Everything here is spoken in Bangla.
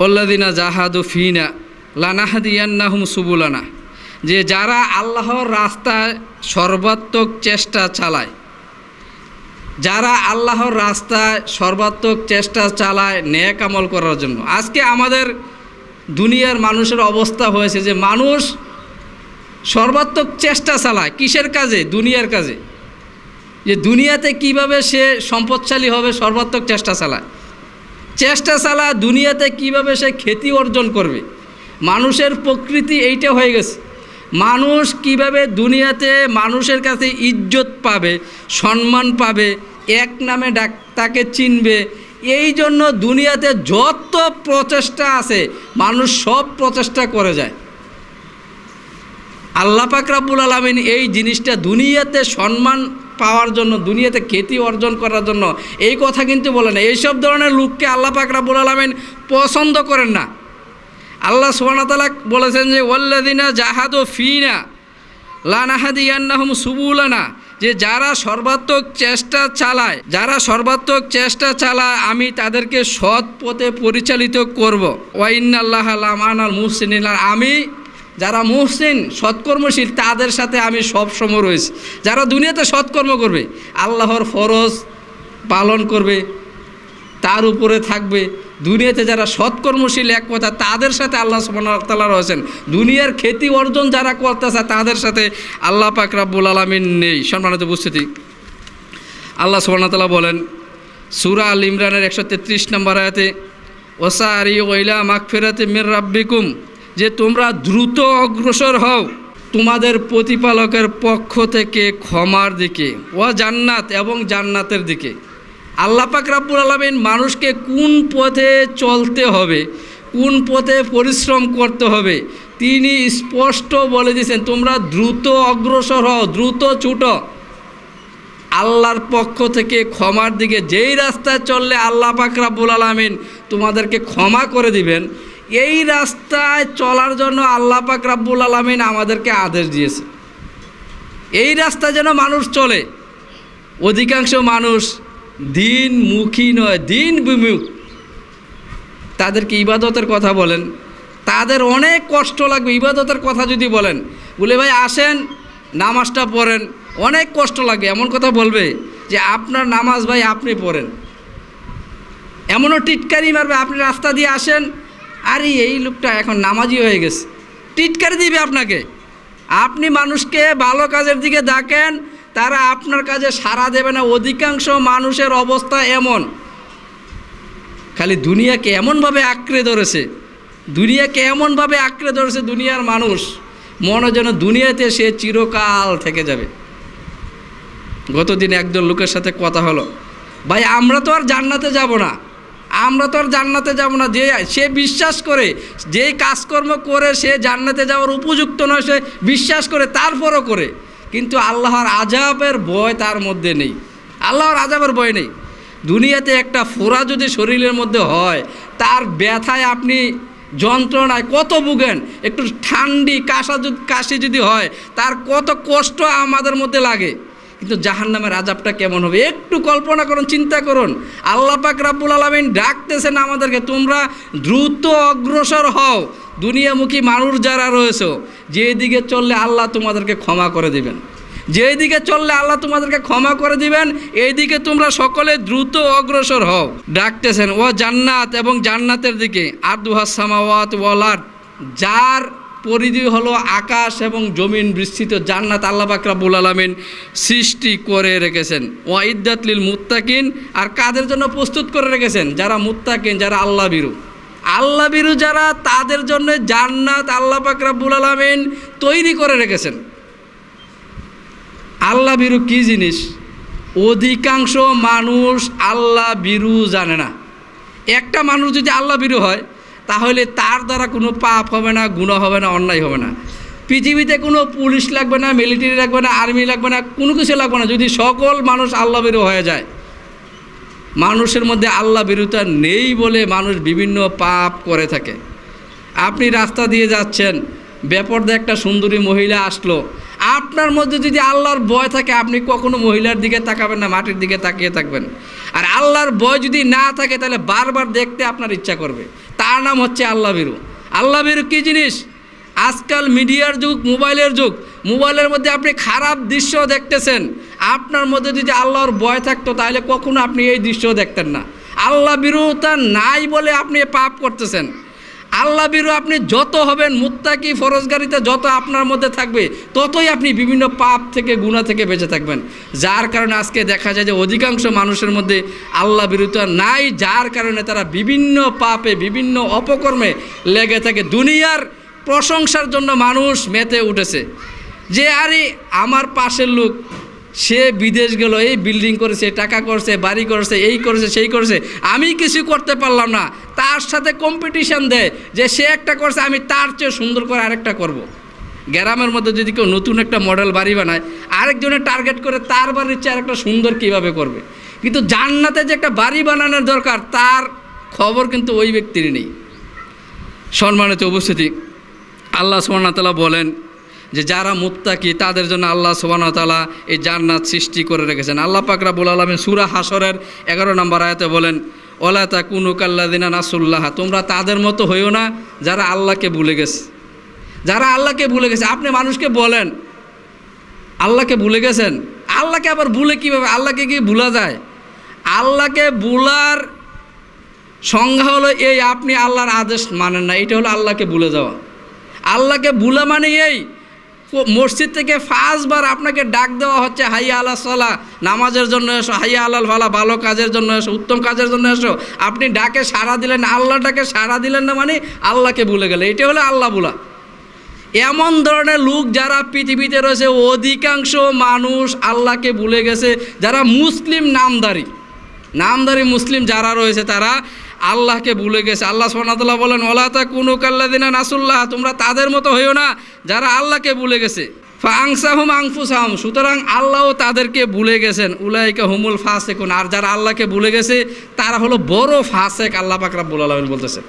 ওল্লাদিনা জাহাদু ফিনা লানাহাদিয়ান্নাহুম সুবুলানা। যে যারা আল্লাহর রাস্তায় সর্বাত্মক চেষ্টা চালায়, যারা আল্লাহর রাস্তায় সর্বাত্মক চেষ্টা চালায় ন্যাক আমল করার জন্য। আজকে আমাদের দুনিয়ার মানুষের অবস্থা হয়েছে যে মানুষ সর্বাত্মক চেষ্টা চালায়। কিসের কাজে? দুনিয়ার কাজে। যে দুনিয়াতে কীভাবে সে সম্পদশালী হবে, সর্বাত্মক চেষ্টা চালায়। চেষ্টা চালা দুনিয়াতে কীভাবে সে খ্যাতি অর্জন করবে? মানুষের প্রকৃতি এইটা হয়ে গেছে। মানুষ কীভাবে দুনিয়াতে মানুষের কাছে ইজ্জত পাবে, সম্মান পাবে, এক নামে ডাক, তাকে চিনবে, এই জন্য দুনিয়াতে যত প্রচেষ্টা আছে, মানুষ সব প্রচেষ্টা করে যায়। আল্লাহ পাক রাব্বুল আলমিন এই জিনিসটা দুনিয়াতে সম্মান পাওয়ার জন্য, দুনিয়াতে খ্যাতি অর্জন করার জন্য, এই কথা কিন্তু বলে না। এইসব ধরনের লোককে আল্লাহ পাক রাব্বুল আলমিন পছন্দ করেন না। আল্লাহ সুবাহতালা বলেছেন যে ওল্লাদিনা জাহাদো ফিনা লানাহাদিয়ান্নাহম সুবুলানা। যে যারা সর্বাত্মক চেষ্টা চালায়, যারা সর্বাত্মক চেষ্টা চালায়, আমি তাদেরকে সৎ পথে পরিচালিত করব। ওয়াইন আল্লাহ আল মুহসিন আমি যারা মুহসিন সৎকর্মশীল, তাদের সাথে আমি সব সময় রয়েছি। যারা দুনিয়াতে সৎকর্ম করবে, আল্লাহর ফরজ পালন করবে, তার উপরে থাকবে। দুনিয়াতে যারা সৎকর্মশীল, এক কথা, তাদের সাথে আল্লাহ সুবাহতাল্লাহ রয়েছেন। দুনিয়ার খ্যাতি অর্জন যারা করতেছে, তাদের সাথে আল্লাহ পাক রাব্বুল আলমিন নেই। সম্মানিত উপস্থিতি। আল্লাহ সুবাহতাল্লাহ বলেন, সুরা আল ইমরানের একশো তেত্রিশ নম্বর আয়াতে ওসা আরি ওইলা মাকফেরাতে মির রাব্বিকুম। যে তোমরা দ্রুত অগ্রসর হও। তোমাদের প্রতিপালকের পক্ষ থেকে ক্ষমার দিকে ও জান্নাত এবং জান্নাতের দিকে। আল্লাহ পাক রাব্বুল আলমিন মানুষকে কোন পথে চলতে হবে, কোন পথে পরিশ্রম করতে হবে, তিনি স্পষ্ট বলে দিয়েছেন, তোমরা দ্রুত অগ্রসর হও, দ্রুত ছুটো। আল্লাহর পক্ষ থেকে ক্ষমার দিকে, যেই রাস্তায় চললে আল্লাহ পাক রাব্বুল আলমিন তোমাদেরকে ক্ষমা করে দিবেন এই রাস্তায় চলার জন্য আল্লাহ পাক রাব্বুল আলমিন আমাদেরকে আদেশ দিয়েছে। এই রাস্তা যেন মানুষ চলে, অধিকাংশ মানুষ দিনমুখী নয়, দিন বিমুখ। তাদেরকে ইবাদতের কথা বলেন, তাদের অনেক কষ্ট লাগবে, ইবাদতের কথা যদি বলেন। বলে, ভাই, আসেন, নামাজটা পড়েন। অনেক কষ্ট লাগবে, এমন কথা বলবে যে, আপনার নামাজ ভাই, আপনি পড়েন। এমনও টিটকারি মারবে, আপনি রাস্তা দিয়ে আসেন আরে এই লোকটা এখন নামাজি হয়ে গেছে। টিটকারি দিবে আপনাকে। আপনি মানুষকে ভালো কাজের দিকে ডাকেন, তারা আপনার কাজে সাড়া দেবে না। অধিকাংশ মানুষের অবস্থা এমন। খালি দুনিয়াকে এমনভাবে আঁকড়ে ধরেছে। দুনিয়াকে এমনভাবে আঁকড়ে ধরেছে দুনিয়ার মানুষ, মনে যেন দুনিয়াতে সে চিরকাল থেকে যাবে। গতদিন একজন লোকের সাথে কথা হলো, ভাই, আমরা তো আর জান্নাতে যাব না। আমরা তো আর জান্নাতে যাব না। যে সে বিশ্বাস করে যেই কাজকর্ম করে, সে জান্নাতে যাওয়ার উপযুক্ত নয়, সে বিশ্বাস করে, তারপরও করে। কিন্তু আল্লাহর আজাবের ভয় তার মধ্যে নেই। আল্লাহর আজাবের ভয় নেই। দুনিয়াতে একটা ফোড়া যদি শরীরের মধ্যে হয়, তার ব্যথায় আপনি যন্ত্রণায় কত ভুগেন, একটু ঠান্ডি কাশা যদি কাশি যদি হয়, তার কত কষ্ট আমাদের মধ্যে লাগে। কিন্তু জাহান্নামের আজাবটা কেমন হবে? একটু কল্পনা করুন, চিন্তা করুন। আল্লাহ পাক রাব্বুল আলমিন ডাকতেছেন আমাদেরকে, তোমরা দ্রুত অগ্রসর হও। দুনিয়ামুখী মানুষ যারা রয়েছে, যেদিকে চললে আল্লাহ তোমাদেরকে ক্ষমা করে দিবেন। যেই দিকে চললে আল্লাহ তোমাদেরকে ক্ষমা করে দিবেন এই দিকে তোমরা সকলে দ্রুত অগ্রসর হও। ডাকতেছেন, ও জান্নাত এবং জান্নাতের দিকে আর্দুহাস সামাওয়াত ওয়ালার যার পরিধি হলো আকাশ এবং জমিন বিস্তৃত, জান্নাত আল্লাহ বাকরাবুল আলমিন সৃষ্টি করে রেখেছেন। ও ইদ্দাতলিল মুত্তাকিন, আর কাদের জন্য প্রস্তুত করে রেখেছেন? যারা মুত্তাকিন, যারা আল্লাহ বিরু। আল্লাহ বিরু যারা, তাদের জন্য জান্নাত আল্লাহ বাকরাবুল আলমিন তৈরি করে রেখেছেন। আল্লাহ বিরু কী জিনিস? অধিকাংশ মানুষ আল্লাহ বিরু জানে না। একটা মানুষ যদি আল্লাহ বিরু হয় তাহলে তার দ্বারা কোনো পাপ হবে না গুণ হবে না, অন্যায় হবে না। পৃথিবীতে কোনো পুলিশ লাগবে না, মিলিটারি লাগবে না, আর্মি লাগবে না, কোনো কিছু লাগবে না। যদি সকল মানুষ আল্লাহ বিরু হয়ে যায়, মানুষের মধ্যে আল্লাহ বিরুতা নেই বলে মানুষ বিভিন্ন পাপ করে থাকে। আপনি রাস্তা দিয়ে যাচ্ছেন ব্যাপারদা একটা সুন্দরী মহিলা আসলো। আপনার মধ্যে যদি আল্লাহর ভয় থাকে, আপনি কখনো মহিলার দিকে তাকাবেন না, মাটির দিকে তাকিয়ে থাকবেন। আর আল্লাহর ভয় যদি না থাকে, তাহলে বারবার দেখতে আপনার ইচ্ছা করবে। তার নাম হচ্ছে আল্লাহ বিরু। আল্লাহ বিরু কী জিনিস? আজকাল মিডিয়ার যুগ, মোবাইলের যুগ। মোবাইলের মধ্যে আপনি খারাপ দৃশ্য দেখতেছেন। আপনার মধ্যে যদি আল্লাহর ভয় থাকতো, তাহলে কখনো আপনি এই দৃশ্য দেখতেন না। আল্লাহ বিরুতা নাই বলে আপনি পাপ করতেছেন। আল্লাহ বিরু আপনি যত হবেন, মুত্তাকি ফরজগারিতে যত আপনার মধ্যে থাকবে, ততই আপনি বিভিন্ন পাপ থেকে গুণা থেকে বেঁচে থাকবেন। যার কারণে আজকে দেখা যায় যে অধিকাংশ মানুষের মধ্যে আল্লাহ বিরুতা নাই, যার কারণে তারা বিভিন্ন পাপে, বিভিন্ন অপকর্মে লেগে থাকে। দুনিয়ার প্রশংসার জন্য মানুষ মেতে উঠেছে। যে আরে, আমার পাশের লোক সে বিদেশ গেল, এই বিল্ডিং করেছে, টাকা করছে, বাড়ি করেছে, এই করেছে, সেই করেছে। আমি কিছু করতে পারলাম না। তার সাথে কম্পিটিশন দেয় যে সে একটা করছে, আমি তার চেয়ে সুন্দর করে আরেকটা করব। গ্রামের মধ্যে যদি কেউ নতুন একটা মডেল বাড়ি বানায় আরেকজনের টার্গেট করে তার বাড়ির চেয়ে আরেকটা সুন্দর কীভাবে করবে? কিন্তু জান্নাতে যে একটা বাড়ি বানানোর দরকার, তার খবর কিন্তু ওই ব্যক্তির নেই। সম্মানিত উপস্থিতি, আল্লাহ সুবহানাহু বলেন যে যারা মুত্তাকি, তাদের জন্য আল্লাহ সুবহানাহু এই জান্নাত সৃষ্টি করে রেখেছেন। আল্লাহ পাক রাব্বুল আলামিন সূরা হাসরের এগারো নম্বর আয়তে বলেন ওলা তা কুনু কাল্লাদিনা নাসুল্লাহ তোমরা তাদের মতো হইও না যারা আল্লাহকে ভুলে গেছে। যারা আল্লাহকে ভুলে গেছে, আপনি মানুষকে বলেন, আল্লাহকে ভুলে গেছেন? আল্লাহকে আবার ভুলে কীভাবে? আল্লাহকে কি ভুলা যায়? আল্লাহকে ভুলার সংজ্ঞা হলো এই, আপনি আল্লাহর আদেশ মানেন না, এটা হলো আল্লাহকে ভুলে যাওয়া। আল্লাহকে ভুলা মানে এই মসজিদ থেকে ফার্স্টবার আপনাকে ডাক দেওয়া হচ্ছে, হাইয়া আল্লাহ সাল্লাহ নামাজের জন্য এসো, হাইয়া আল্লাহ ফালা, ভালো কাজের জন্য এসো, উত্তম কাজের জন্য এসো। আপনি ডাকে সাড়া দিলেন আল্লাহটাকে সাড়া দিলেন না মানে আল্লাহকে ভুলে গেলে। এটা হলো আল্লাহ ভুলা এমন ধরনের লোক যারা পৃথিবীতে রয়েছে, অধিকাংশ মানুষ আল্লাহকে ভুলে গেছে। যারা মুসলিম নামদারি নামদারি মুসলিম যারা রয়েছে, তারা আল্লাহকে ভুলে গেছে। আল্লাহ সোনাতলা বলেন ওলা তো কোনো কাল্লা দিনা নাসুল্লাহ তোমরা তাদের মতো হইও না যারা আল্লাহকে ভুলে গেছে। ফাংসাহুম আংফুসাহুম, সুতরাং আল্লাহও তাদেরকে ভুলে গেছেন। উলাইকা হুমুল ফাসেকুন, আর যারা আল্লাহকে ভুলে গেছে, তারা হলো বড় ফাসেক, আল্লাহ পাকরাবুল আলমিন বলতেছে